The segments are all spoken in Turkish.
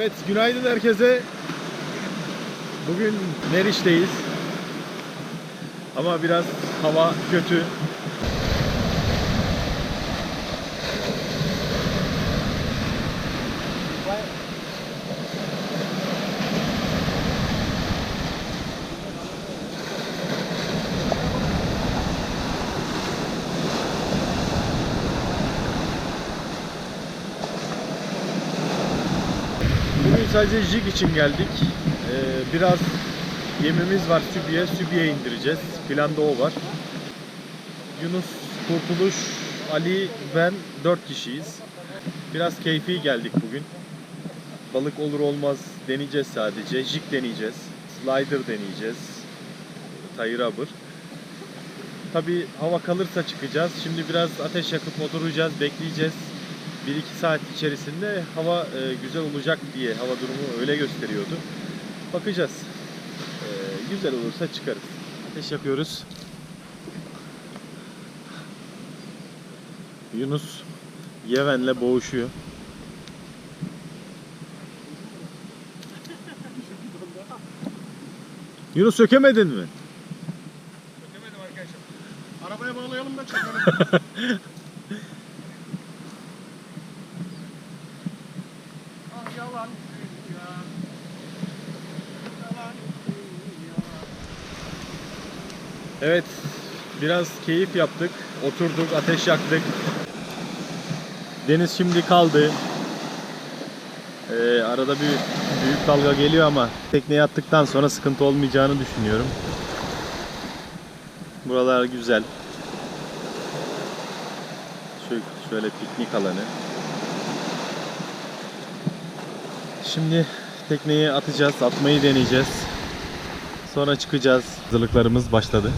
Evet, günaydın herkese. Bugün Meriç'teyiz. Ama biraz hava kötü. Bugün sadece jig için geldik. Ee, biraz yemimiz var Sübiye. Sübiye indireceğiz. Planda o var. Yunus, Kurtuluş, Ali, ben 4 kişiyiz. Biraz keyfi geldik bugün. Balık olur olmaz deneyeceğiz sadece. Jig deneyeceğiz. Slider deneyeceğiz. Tayır rubber. Tabi hava kalırsa çıkacağız. Şimdi biraz ateş yakıp oturacağız, bekleyeceğiz. 1-2 saat içerisinde hava e, güzel olacak diye hava durumu öyle gösteriyordu. Bakacağız. E, güzel olursa çıkarız. Ateş yakıyoruz. Yunus Yeven'le boğuşuyor. Yunus sökemedin mi? Çökemedim arkadaşım. Arabaya bağlayalım da çökemedim. ah yalan dünya. Yalan dünya. Evet, biraz keyif yaptık. Oturduk, ateş yaktık. Deniz şimdi kaldı. Ee, arada bir büyük dalga geliyor ama tekneye attıktan sonra sıkıntı olmayacağını düşünüyorum. Buralar güzel. Şöyle, şöyle piknik alanı. Şimdi tekneyi atacağız, atmayı deneyeceğiz. Sonra çıkacağız. Hazırlıklarımız başladı.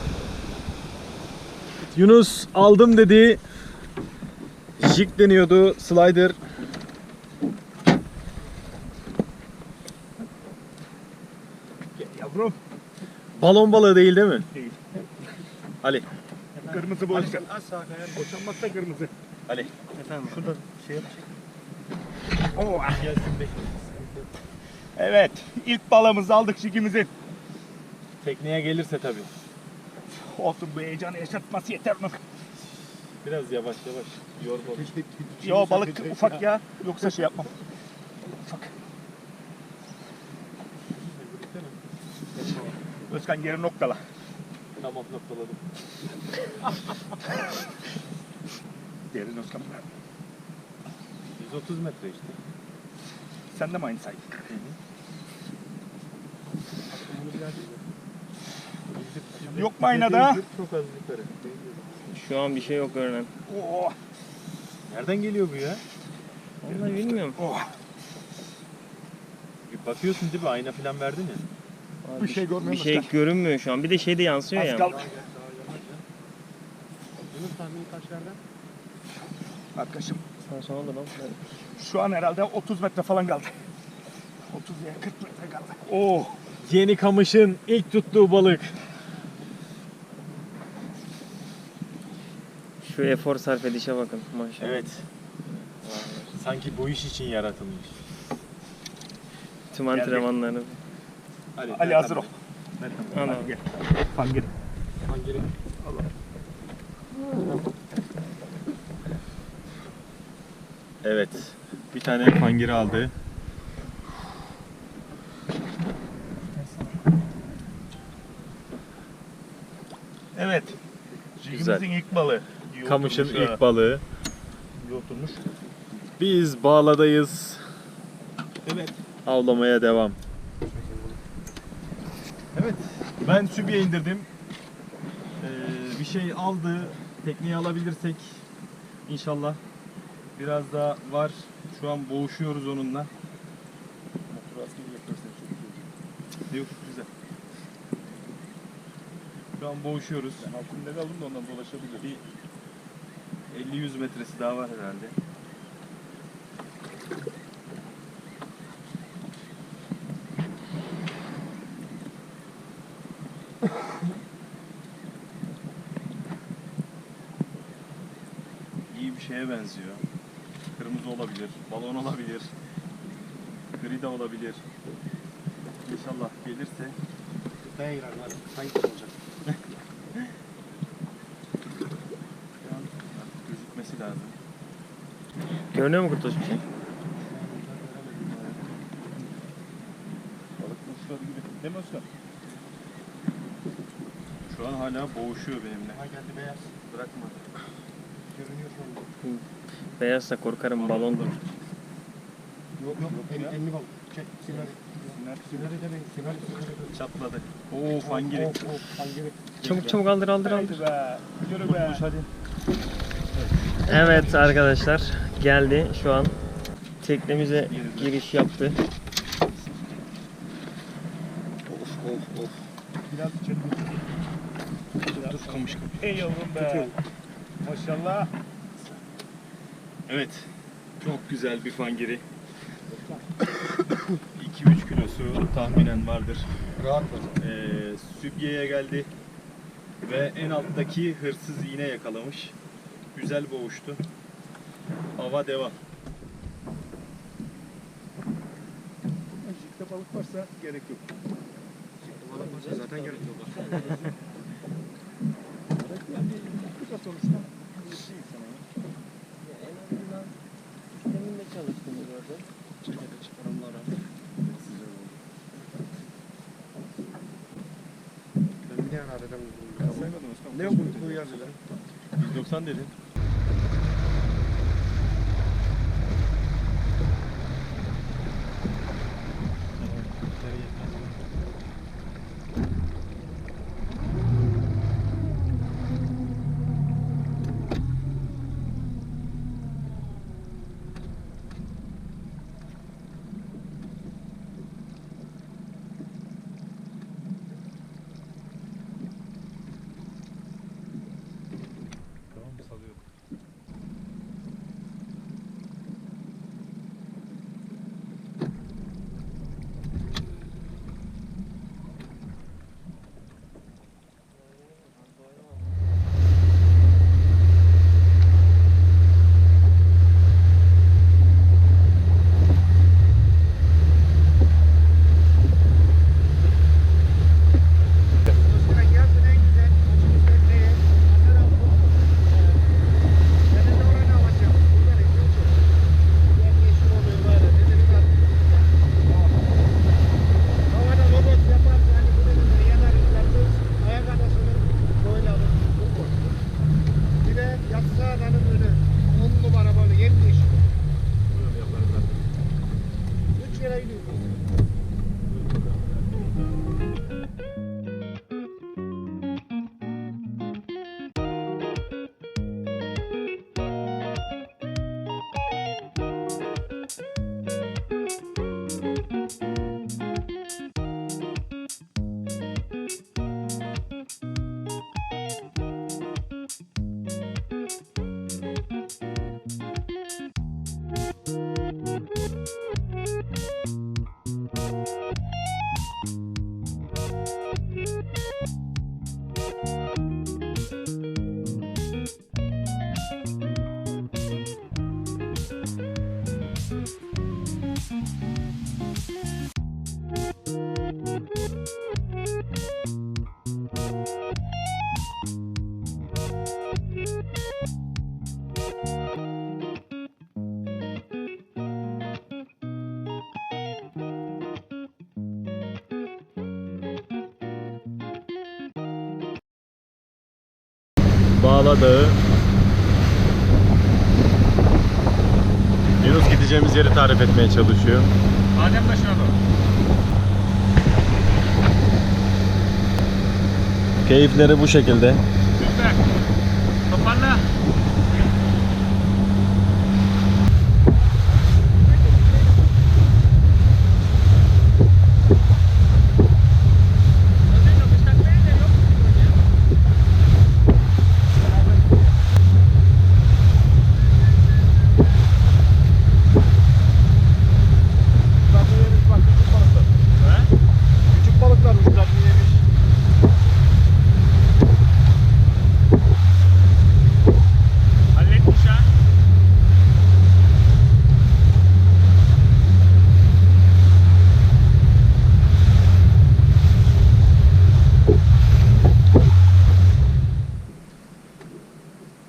Yunus aldım dedi. Jig deniyordu. Slider. Yavrum. Balon balığı değil değil mi? Değil. Ali. Kırmızı boşacak. Az sağa kayar. Boşanmazsa kırmızı. Ali. Efendim. Şurada şey yap. Oh. Evet. ilk balığımızı aldık şikimizi. Tekneye gelirse tabii. Olsun bu heyecanı yaşatması yeter mi? Biraz yavaş yavaş. Yor balık. Yo balık ufak ya. Yoksa şey yapmam. Ufak. Özkan yeri noktala. Tamam noktaladım. Derin Özkan. 130 metre işte. Sen de mi aynı say? Yok mu aynada? Çok az yukarı. Şu an bir şey yok görünen. Oh. Nereden geliyor bu ya? Vallahi bilmiyorum. Oh. Bir bakıyorsun değil mi? Ayna falan verdin ya. Abi Bir şey görmüyorum Bir şey usta. görünmüyor şu an. Bir de şey de yansıyor Az ya. kaldı. Yunus tahmini kaç yerden? Arkadaşım Sağ sola da bak. şu an herhalde 30 metre falan kaldı. 30 ya 40 metre kaldı. Oh. Yeni kamışın ilk tuttuğu balık. Şu efor sarf edişe bakın maşallah. Evet. Sanki bu iş için yaratılmış. Tüm Geldik. antrenmanları. Ali, Ali hazır ol. Ana. Hadi gel. Fangir. Evet. Bir tane fangir aldı. Evet. Jigimizin ilk balığı. Kamışın ha. ilk balığı. İyi oturmuş. Biz bağladayız. Evet. Avlamaya devam. Evet. Ben sübiye indirdim. Ee, bir şey aldı. Tekneyi alabilirsek inşallah. Biraz daha var. Şu an boğuşuyoruz onunla. Motor yaparsan çok olur. Yok güzel. Şu an boğuşuyoruz. Ben altında kaldım da ondan dolaşabilirim. Bir 50-100 metresi daha var herhalde. İyi bir şeye benziyor. Kırmızı olabilir, balon olabilir. Gri de olabilir. İnşallah gelirse. Hayır abi. Hangisi olacak? Şu an gözükmesi lazım. Görünüyor mu Kurtuluş bir şey? Balık uçları gibi. Değil mi Özkan? Şu an hala boğuşuyor benimle. Ha geldi beyaz. Bırakma. Görünüyor şu anda. Beyazsa korkarım balondur. Yok yok. En, enli balık. Çek. Sinari. Sinari demeyin. Sinari. Sinari. Çatladı. Oo fangiri. Of of. Fangiri. Çabuk çabuk aldır aldır aldır. Haydi be. Yürü be. hadi. Evet arkadaşlar geldi şu an teknemize giriş yaptı. Of of of. Biraz içeri Dur kamış kamış. Ey yavrum be. Maşallah. Evet. Çok güzel bir fangiri. 2-3 kilosu tahminen vardır. Rahat var. Ee, sübyeye geldi ve en alttaki hırsız iğne yakalamış. Güzel boğuştu. Hava devam. Da balık varsa gerek yok. Zaten gerek yok. Kısa sonuçta. En azından sisteminde çalıştığını gördüm. Çekede çıkarımlara. Ben bir ne ara dedim. Saymadım Özkan. Ne yok bu bu yazılar? 190 dedin. Bağla Dağı. Yunus gideceğimiz yeri tarif etmeye çalışıyor. Adem başına doğru. Keyifleri bu şekilde. Süper. Toparla. Küçük balıklar uçlar yemiş.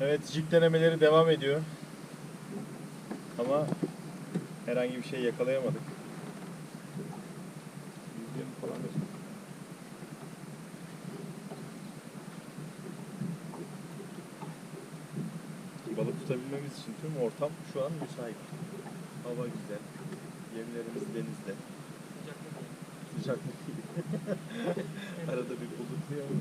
Evet, jig denemeleri devam ediyor. Ama herhangi bir şey yakalayamadık. Balık tutabilmemiz için tüm ortam şu an müsait. Hava güzel. Yemlerimiz denizde. Sıcaklık değil. Arada bir bulutluyor ama.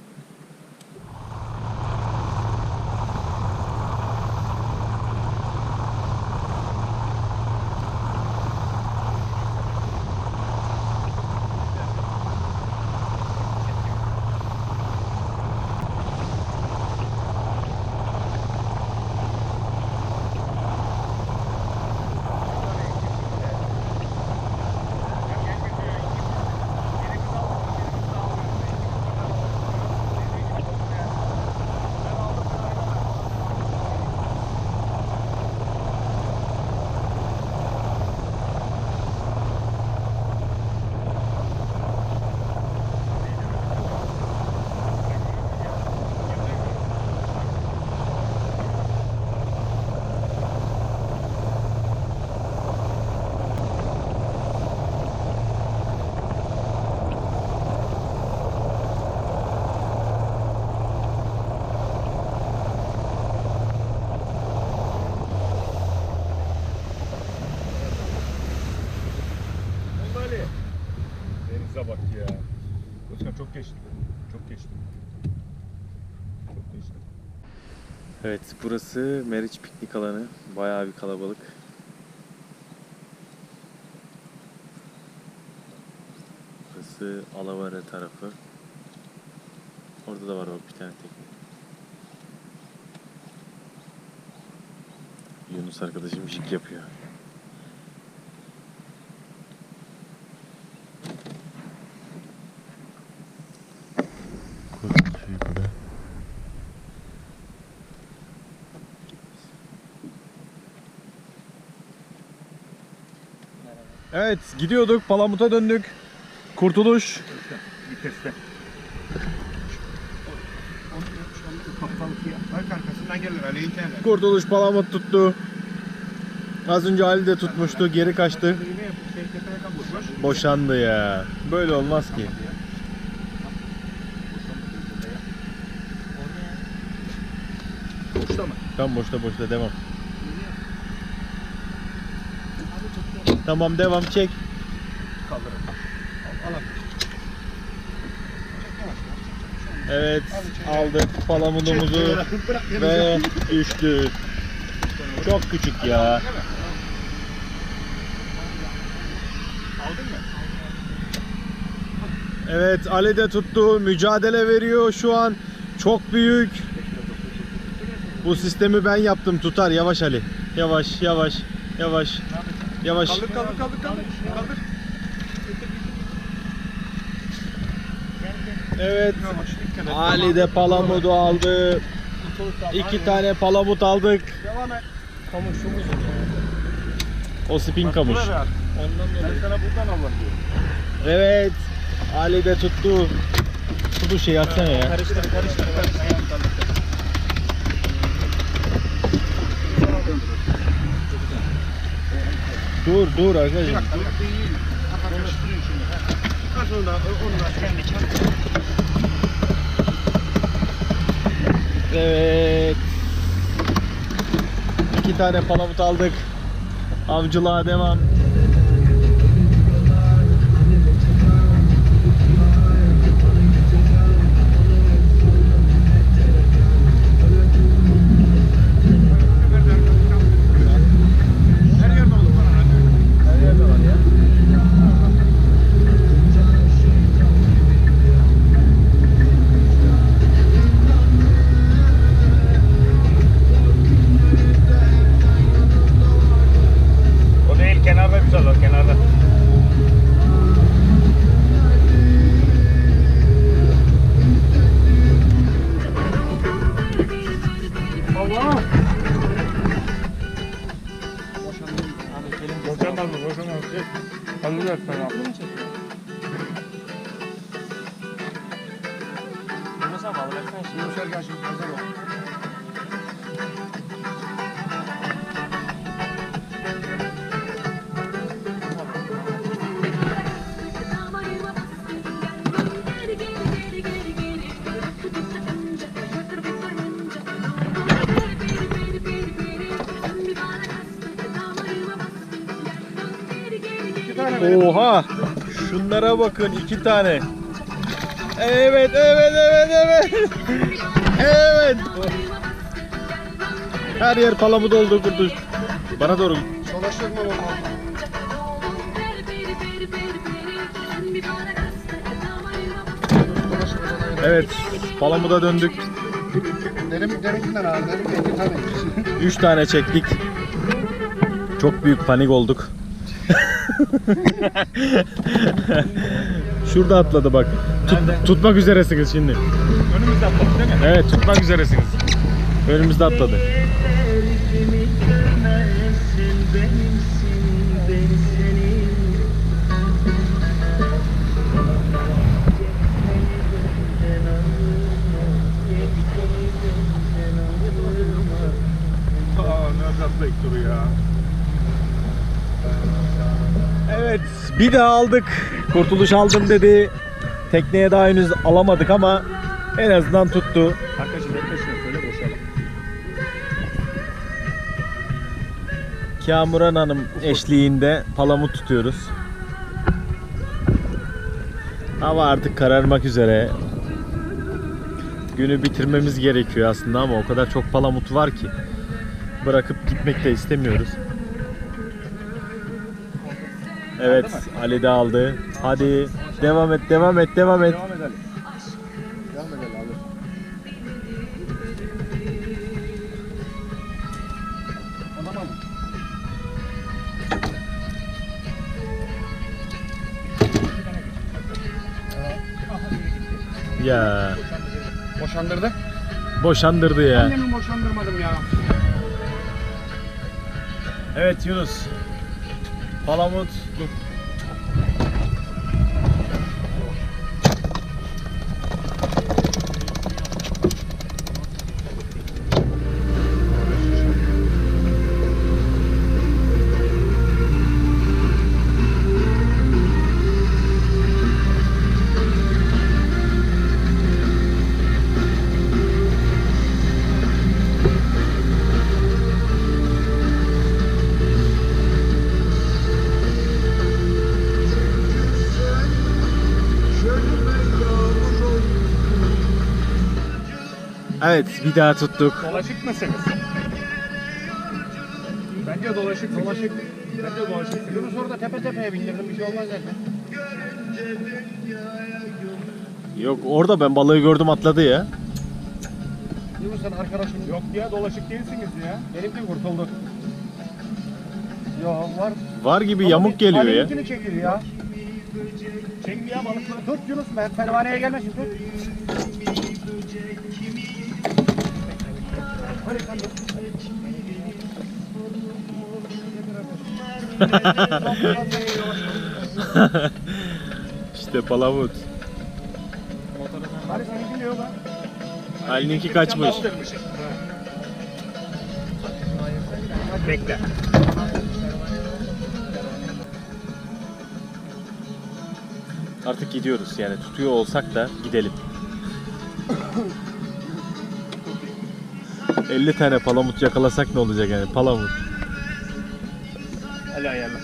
Ali. Denize bak ya. Özkan çok geçti. Çok geçti. Çok geçti. Evet burası Meriç piknik alanı. Bayağı bir kalabalık. Burası Alavara tarafı. Orada da var bak bir tane tekne. Yunus arkadaşım jig yapıyor. Evet gidiyorduk Palamut'a döndük. Kurtuluş. Viteste. Bak arkasından gelir Ali. Kurtuluş Palamut tuttu. Az önce Ali de tutmuştu geri kaçtı. Boşandı ya. Böyle olmaz ki. Boşta mı? Tam boşta boşta devam. Tamam devam çek. Kaldırın. Al al. Evet aldık palamudumuzu ve düştü. Çok küçük ya. Aldın mı? Evet Ali de tuttu. Mücadele veriyor şu an. Çok büyük. Bu sistemi ben yaptım. Tutar yavaş Ali. Yavaş yavaş yavaş. Yavaş. Kaldır kaldır kaldır kaldır. Kaldır. Evet. Ali de palamudu aldı. İki tane palamut aldık. Devam et. Kamışımız O spin kamış. Ondan Ben sana buradan. Evet. Ali de tuttu. Bu şey atsana ya. Karıştır karıştır karıştır. Dur dur arkadaşım. Karıştırıyor şimdi. Ha sonra onu da Evet. İki tane palamut aldık. Avcılığa devam. Oha! Şunlara bakın iki tane. Evet, evet, evet, evet. Evet. Her yer palamut oldu kurtuş. Bana doğru. Dolaştırmam onu. Evet, palamuda döndük. Derim, derimkinden abi. Derim iki tane. Üç tane çektik. Çok büyük panik olduk. Şurada atladı bak. Tut- tutmak üzeresiniz şimdi. Önümüzde atladık değil mi? Evet, tutmak üzeresiniz. Önümüzde atladı. Aa nerede atlayıp duruyor ya. Evet, bir daha aldık. Kurtuluş aldım dedi. Tekneye daha henüz alamadık ama en azından tuttu. Arkadaşım yaklaşıyor söyle boşalım. Kamuran Hanım eşliğinde palamut tutuyoruz. Hava artık kararmak üzere. Günü bitirmemiz gerekiyor aslında ama o kadar çok palamut var ki bırakıp gitmek de istemiyoruz. Evet, Ali de aldı. Hadi devam et, devam et, devam et. Devam edelim. Devam edelim abi. Tamam. Ya Boşandırdı. boşandırdı ya. Annemi boşandırmadım ya. Evet Yunus. Palamut. Evet bir daha tuttuk. Dolaşık mısınız? Bence dolaşık. Dolaşık. Bence dolaşık. Yunus orada tepe tepeye bindirdim bir şey olmaz zaten. Yok orada ben balığı gördüm atladı ya. Yunus sen arkadaşın Yok ya dolaşık değilsiniz ya. Benimki kurtuldu. Yok var. Var gibi yamuk geliyor ya. Benimkini çekil ya. Çek ya balıkları. Tut Yunus ben pervaneye gelmesin tut. İşte palamut. Ali'ninki kaçmış. Bekle. Artık gidiyoruz yani tutuyor olsak da gidelim. 50 tane palamut yakalasak ne olacak yani palamut. Hadi ayarla.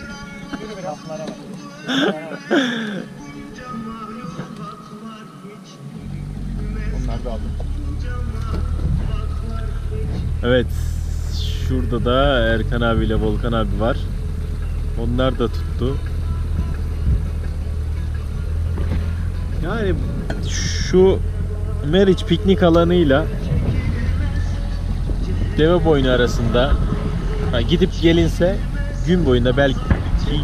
Onlar da aldım. Evet şurada da Erkan abiyle Volkan abi var. Onlar da tuttu. Yani şu Meriç piknik alanıyla deve boynu arasında gidip gelinse gün boyunda belki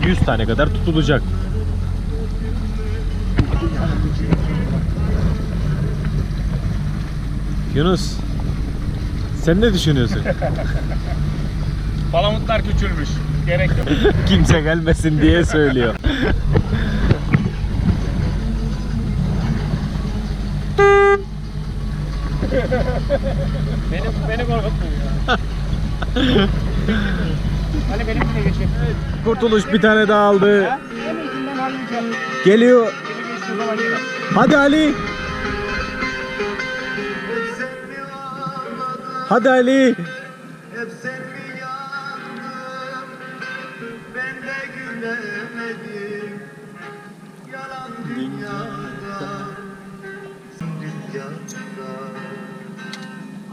100 tane kadar tutulacak. Yunus sen ne düşünüyorsun? Palamutlar küçülmüş. Gerek yok. Kimse gelmesin diye söylüyor. beni, beni korkuttun ya. Hadi benimkine geçin. Kurtuluş bir tane daha aldı. Geliyor. Hadi Ali. Hadi Ali.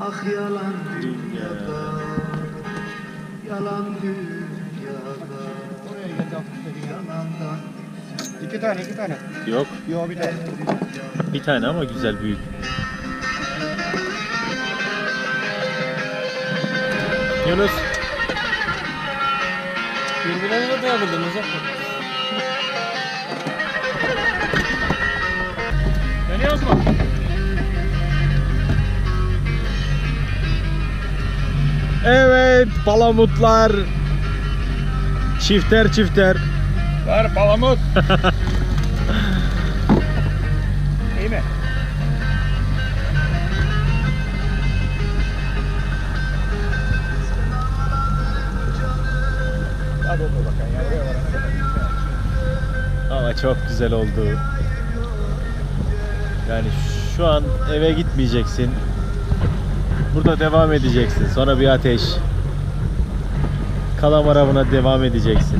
Ah yalan dünyada Yalan dünyada Oraya geldi. Yalandan İki tane iki tane. Yok. Yo bir tane. Bir tane ama güzel büyük. Yunus. Birbirlerine de yapıldınız ya. Deniyoruz mu? Evet palamutlar. Çifter çifter. Ver palamut. İyi mi? Hadi otur bakalım ya. Buraya varana kadar. Ama çok güzel oldu. Yani şu an eve gitmeyeceksin. Burada devam edeceksin. Sonra bir ateş. Kalamara buna devam edeceksin.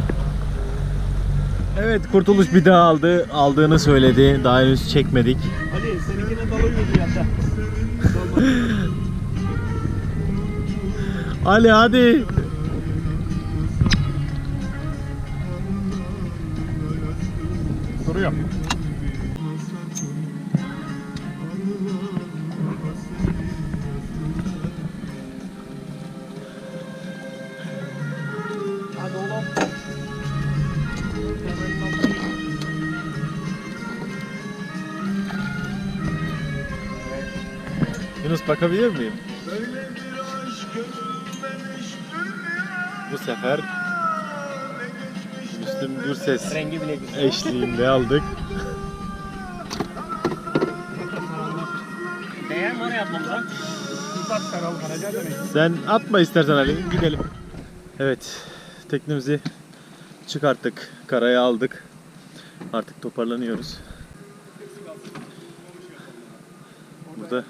Evet Kurtuluş bir daha aldı. Aldığını söyledi. Daha henüz çekmedik. Ali seninkinin dalı yürüdü yanda. Ali hadi. Duruyor. Hadi Yunus bakabilir miyim? Bu sefer Müslüm Gürses Rengi bile güzel. eşliğinde aldık. Değer mi? Uzat karaca demek. Sen atma istersen Ali gidelim. Evet teknemizi çıkarttık. Karaya aldık. Artık toparlanıyoruz. Burada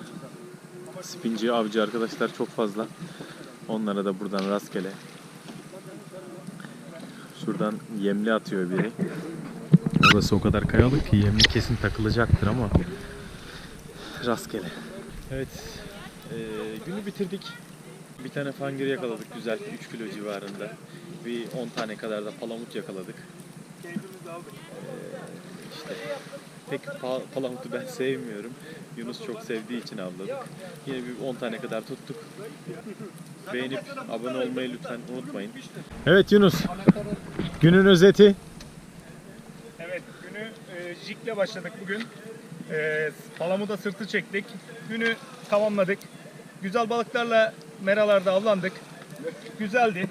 spinci avcı arkadaşlar çok fazla. Onlara da buradan rastgele. Şuradan yemli atıyor biri. Orası o kadar kayalık ki yemli kesin takılacaktır ama rastgele. Evet ee, günü bitirdik. Bir tane fangir yakaladık güzel 3 kilo civarında. Bir 10 tane kadar da palamut yakaladık. Ee, işte pek pa- palamutu ben sevmiyorum. Yunus çok sevdiği için avladık. Yine bir 10 tane kadar tuttuk. Beğenip abone olmayı lütfen unutmayın. Evet Yunus. Günün özeti. Evet, günü e, jikle başladık bugün. E, palamuda sırtı çektik. Günü tamamladık. Güzel balıklarla meralarda avlandık. Güzeldi.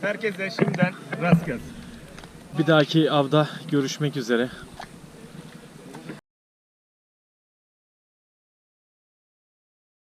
Herkese şimdiden rast gelsin. Bir dahaki avda görüşmek üzere.